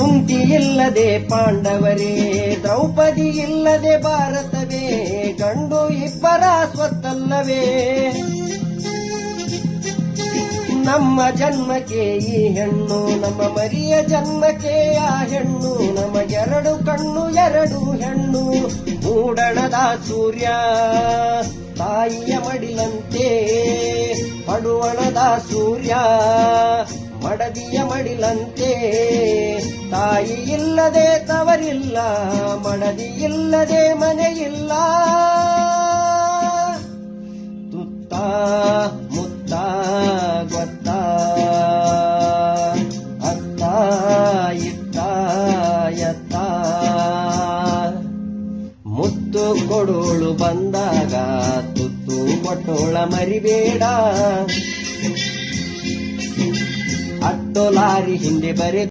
ಕುಂತಿ ಇಲ್ಲದೆ ಪಾಂಡವರೇ, ದ್ರೌಪದಿ ಇಲ್ಲದೆ ಭಾರತವೇ, ಗಂಡು ಇಬ್ಬರ ಸ್ವತ್ತಲ್ಲವೇ. ನಮ್ಮ ಜನ್ಮಕ್ಕೆ ಈ ಹೆಣ್ಣು, ನಮ್ಮ ಮರಿಯ ಜನ್ಮಕ್ಕೆ ಆ ಹೆಣ್ಣು ನಮಗೆರಡು ಕಣ್ಣು, ಎರಡು ಹೆಣ್ಣು, ಮೂಡಣದ ಸೂರ್ಯ. ತಾಯಿಯ ಮಡಿಲಂತೆ, ಪಡುವಣದ ಸೂರ್ಯ. ಮಡದಿಯ ಮಡಿಲಂತೆ. ತಾಯಿ ಇಲ್ಲದೆ ತವರಿಲ್ಲ, ಮಡದಿ ಇಲ್ಲದೆ ಮನೆಯಿಲ್ಲ. ತುತ್ತ, ಮುತ್ತ, ಗೊತ್ತ, ಅತ್ತ, ಇತ್ತ, ಎತ್ತ. ಮುತ್ತು ಕೊಡೋಳು ಬಂದಾಗ, ತುತ್ತು ಕೊಟ್ಟೋಳ ಮರಿಬೇಡ. ডলার হিন্দি বারে